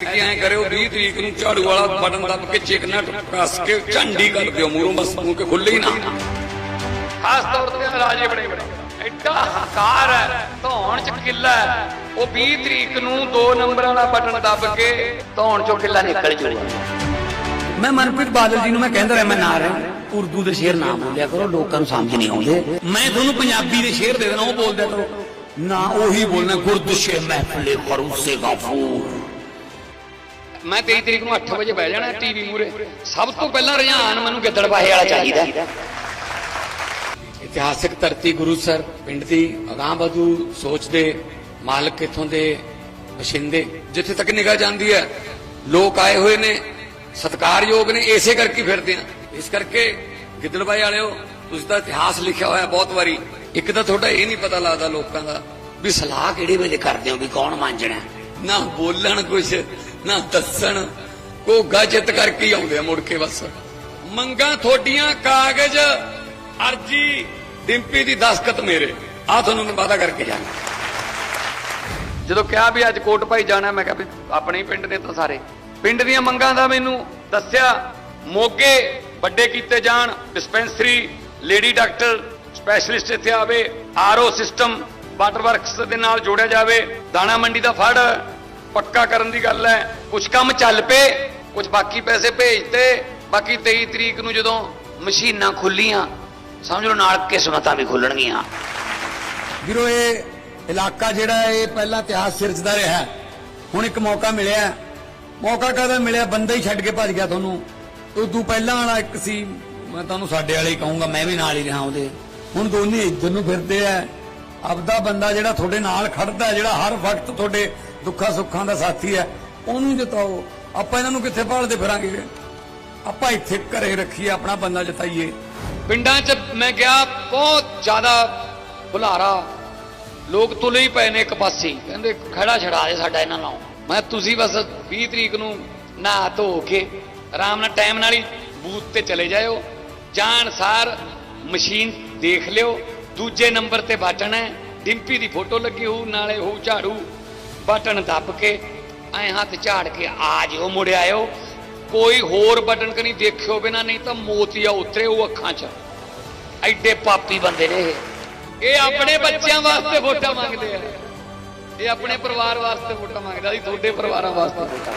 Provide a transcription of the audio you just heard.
ਕਿ ਐਂ ਕਰਿਓ 20 ਤਰੀਕ ਨੂੰ ਝਾੜੂ ਵਾਲਾ ਬਟਨ ਦੱਬ ਕੇ ਚਿਕਨਾ ਕੱਸ ਕੇ ਝੰਡੀ ਕਰ ਦਿਓ ਮੂਰੋਂ ਬਸ ਮੂੰਹ ਕੇ ਖੁੱਲੇ ਹੀ ਨਾ। ਖਾਸ ਤੌਰ ਤੇ ਰਾਜੇ ਬੜੇ ਬੜੇ। ਐਡਾ ਹੰਕਾਰ ਹੈ ਧੌਣ ਚ ਕਿੱਲਾ ਉਹ 20 ਤਰੀਕ ਨੂੰ 2 ਨੰਬਰ ਵਾਲਾ ਬਟਨ ਦੱਬ ਕੇ ਧੌਣ ਚੋਂ ਕਿੱਲਾ ਨਿਕਲ ਜੂਗਾ ਮੈਂ ਮਨਪ੍ਰੀਤ ਬਾਦਲ ਜੀ ਨੂੰ ਮੈਂ ਕਹਿੰਦਾ ਰਿਹਾ ਮੈਂ ਨਾ ਰਿਹਾ ਉਰਦੂ ਦੇ ਸ਼ੇਰ ਨਾ ਬੋਲਿਆ ਕਰੋ ਲੋਕਾਂ ਨੂੰ ਸਮਝ ਨਹੀਂ ਆਉਂਦੇ। ਮੈਂ ਤੁਹਾਨੂੰ ਪੰਜਾਬੀ ਦੇ ਸ਼ੇਰ ਦੇ ਦੇਣਾ ਉਹ ਬੋਲ ਦਿਆ ਕਰੋ। ਨਾ ਉਹੀ ਬੋਲਣਾ ਗੁਰਦੁਸ਼ੇ ਮਹਿਫਲੇ ਖਰੂਸੇ ਗਫੂਰ। ਮੈਂ 23 ਤਰੀਕ ਨੂੰ 8 ਵਜੇ ਬਹਿ ਜਾਣਾ ਟੀਵੀ ਮੂਰੇ ਸਭ ਤੋਂ ਪਹਿਲਾਂ ਰੁਝਾਨ ਮੈਨੂੰ ਗਿੱਦੜਬਾਹੇ ਵਾਲਾ ਚਾਹੀਦਾ ਇਤਿਹਾਸਕ ਧਰਤੀ ਗੁਰੂਸਰ ਪਿੰਡ ਦੀ ਅਗਾਂਹਵਧੂ ਸੋਚ ਦੇ ਮਾਲਕ ਇਥੋਂ ਦੇ ਵਸਿੰਦੇ ਜਿੱਥੇ ਤੱਕ ਨਿਗਾਹ ਜਾਂਦੀ ਹੈ, ਲੋਕ ਆਏ ਹੋਏ ਨੇ, ਸਤਿਕਾਰਯੋਗ ਨੇ, ਇਸੇ ਕਰਕੇ ਫਿਰਦੇ ਆ ਇਸ ਕਰਕੇ ਗਿੱਦੜਬਾਈ ਵਾਲਿਓ, ਤੁਸੀਂ ਤਾਂ ਇਤਿਹਾਸ ਲਿਖਿਆ ਹੋਇਆ ਬਹੁਤ ਵਾਰੀ। ਇੱਕ ਤਾਂ ਤੁਹਾਡਾ ਇਹ ਨਹੀਂ ਪਤਾ ਲੱਗਦਾ ਲੋਕਾਂ ਦਾ ਵੀ ਸਲਾਹ ਕਿਹੜੇ ਵੇਲੇ ਕਰਦੇ ਹੋ, ਵੀ ਕੌਣ ਮੰਨਣਾ ਨਾ ਬੋਲਣ ਕੁਛ, ਨਾ ਦੱਸਣ। ਕੋਗਾ ਚਿੱਤ ਕਰਕੇ ਆਉਂਦੇ ਆ ਮੁੜ ਕੇ ਬਸ। ਮੰਗਾਂ ਤੁਹਾਡੀਆਂ ਕਾਗਜ਼, ਅਰਜੀ, ਡਿੰਪੀ ਦੀ ਦਸਖਤ ਮੇਰੇ। ਆ ਤੁਹਾਨੂੰ ਮੈਂ ਵਾਅਦਾ ਕਰਕੇ ਜਾਣਾ। ਜਦੋਂ ਕਿਹਾ ਵੀ ਅੱਜ ਕੋਟ ਭਾਈ ਜਾਣਾ, ਮੈਂ ਕਿਹਾ ਵੀ ਆਪਣੇ ਹੀ ਪਿੰਡ ਨੇ ਤਾਂ ਸਾਰੇ। ਪਿੰਡ ਦੀਆਂ ਮੰਗਾਂ ਦਾ ਮੈਨੂੰ ਦੱਸਿਆ, ਮੋਗੇ ਵੱਡੇ ਕੀਤੇ ਜਾਣ ਡਿਸਪੈਂਸਰੀ ਲੇਡੀ ਡਾਕਟਰ ਸਪੈਸ਼ਲਿਸਟ ਇੱਥੇ ਆਵੇ ਆਰਓ ਸਿਸਟਮ ਵਾਟਰ ਵਰਕਸ ਦੇ ਨਾਲ ਜੋੜਿਆ ਜਾਵੇ, ਦਾਣਾ ਮੰਡੀ ਦਾ ਫੜ, ਪੱਕਾ ਕਰਨ ਦੀ ਗੱਲ ਹੈ। ਕੁਝ ਕੰਮ ਚੱਲ ਪਏ ਕੁਝ ਬਾਕੀ ਪੈਸੇ ਭੇਜਤੇ। ਬਾਕੀ 23 ਤਰੀਕ ਨੂੰ ਜਦੋਂ ਮਸ਼ੀਨਾਂ ਖੁੱਲੀਆਂ, ਸਮਝ ਲਓ ਨਾਲ ਕਿਸਮਤਾਂ ਵੀ ਖੁੱਲਣਗੀਆਂ। ਵੀਰੋ, ਇਹ ਇਲਾਕਾ ਜਿਹੜਾ ਇਹ ਪਹਿਲਾਂ ਇਤਿਹਾਸ ਸਿਰਜਦਾ ਰਿਹਾ ਹੁਣ ਇੱਕ ਮੌਕਾ ਮਿਲਿਆ ਮੌਕਾ ਕਦੋਂ ਮਿਲਿਆ? ਬੰਦਾ ਹੀ ਛੱਡ ਕੇ ਭੱਜ ਗਿਆ ਤੁਹਾਨੂੰ। ਉਦੋਂ ਪਹਿਲਾਂ ਵਾਲਾ ਇੱਕ ਸੀ, ਮੈਂ ਤੁਹਾਨੂੰ ਸਾਡੇ ਵਾਲੇ ਹੀ ਕਹੂੰਗਾ, ਮੈਂ ਵੀ ਨਾਲ ਹੀ ਰਿਹਾ ਉਹਦੇ। ਹੁਣ ਦੋਨੇ ਇੱਧਰ ਨੂੰ ਫਿਰਦੇ ਆ। ਆਪਦਾ ਬੰਦਾ ਜਿਹੜਾ ਤੁਹਾਡੇ ਨਾਲ ਖੜਦਾ ਜਿਹੜਾ ਹਰ ਵਕਤ ਤੁਹਾਡੇ ਦੁੱਖਾਂ ਸੁੱਖਾਂ ਦਾ ਸਾਥੀ ਹੈ, ਉਹਨੂੰ ਜਿਤਾਓ। ਆਪਾਂ ਇਹਨਾਂ ਨੂੰ ਕਿੱਥੇ ਭਾਲਦੇ ਫਿਰਾਂਗੇ? ਆਪਾਂ ਇੱਥੇ ਘਰੇ ਰੱਖੀਏ, ਆਪਣਾ ਬੰਦਾ ਜਿਤਾਈਏ। ਪਿੰਡਾਂ 'ਚ ਮੈਂ ਗਿਆ, ਬਹੁਤ ਜ਼ਿਆਦਾ ਭੁਲਾਰਾ ਲੋਕ ਤੁਲੇ ਹੀ ਪਏ ਨੇ ਇੱਕ ਪਾਸੇ। ਕਹਿੰਦੇ, ਖੜਾ ਛੜਾ ਦੇ ਸਾਡਾ ਇਹਨਾਂ ਨਾਲ। ਮੈਂ ਤੁਸੀਂ ਬਸ 20 ਤਰੀਕ ਨੂੰ ਨਹਾ ਧੋ ਕੇ ਆਰਾਮ ਨਾਲ ਟਾਈਮ ਨਾਲ ਹੀ ਬੂਥ ਤੇ ਚਲੇ ਜਾਇਓ। ਜਾਣ ਸਾਰ ਮਸ਼ੀਨ ਦੇਖ ਲਿਓ। ਦੂਜੇ ਨੰਬਰ ਤੇ ਬਟਨ ਹੈ। ਡਿੰਪੀ ਦੀ ਫੋਟੋ ਲੱਗੀ ਹੋਊ ਨਾਲੇ ਹੋਊ ਝਾੜੂ। ਬਟਨ ਦੱਬ ਕੇ ਐ ਹੱਥ ਝਾੜ ਕੇ ਆ ਜਿਓ ਮੁੜ ਆਇਓ। ਕੋਈ ਹੋਰ ਬਟਨ ਕਨੀ ਦੇਖਿਓ ਬਿਨਾ ਨਹੀਂ ਤਾਂ ਮੋਤੀਆ ਉਤਰੇ ਉਹ ਅੱਖਾਂ 'ਚ। ਐਡੇ ਪਾਪੀ ਬੰਦੇ ਨੇ ਇਹ। ਆਪਣੇ ਬੱਚਿਆਂ ਵਾਸਤੇ ਵੋਟਾਂ ਮੰਗਦੇ ਆ। ਇਹ ਆਪਣੇ ਪਰਿਵਾਰ ਵਾਸਤੇ ਵੋਟਾਂ ਮੰਗਦੇ ਆ ਅਸੀਂ ਤੁਹਾਡੇ ਪਰਿਵਾਰਾਂ ਵਾਸਤੇ ਵੋਟਾਂ।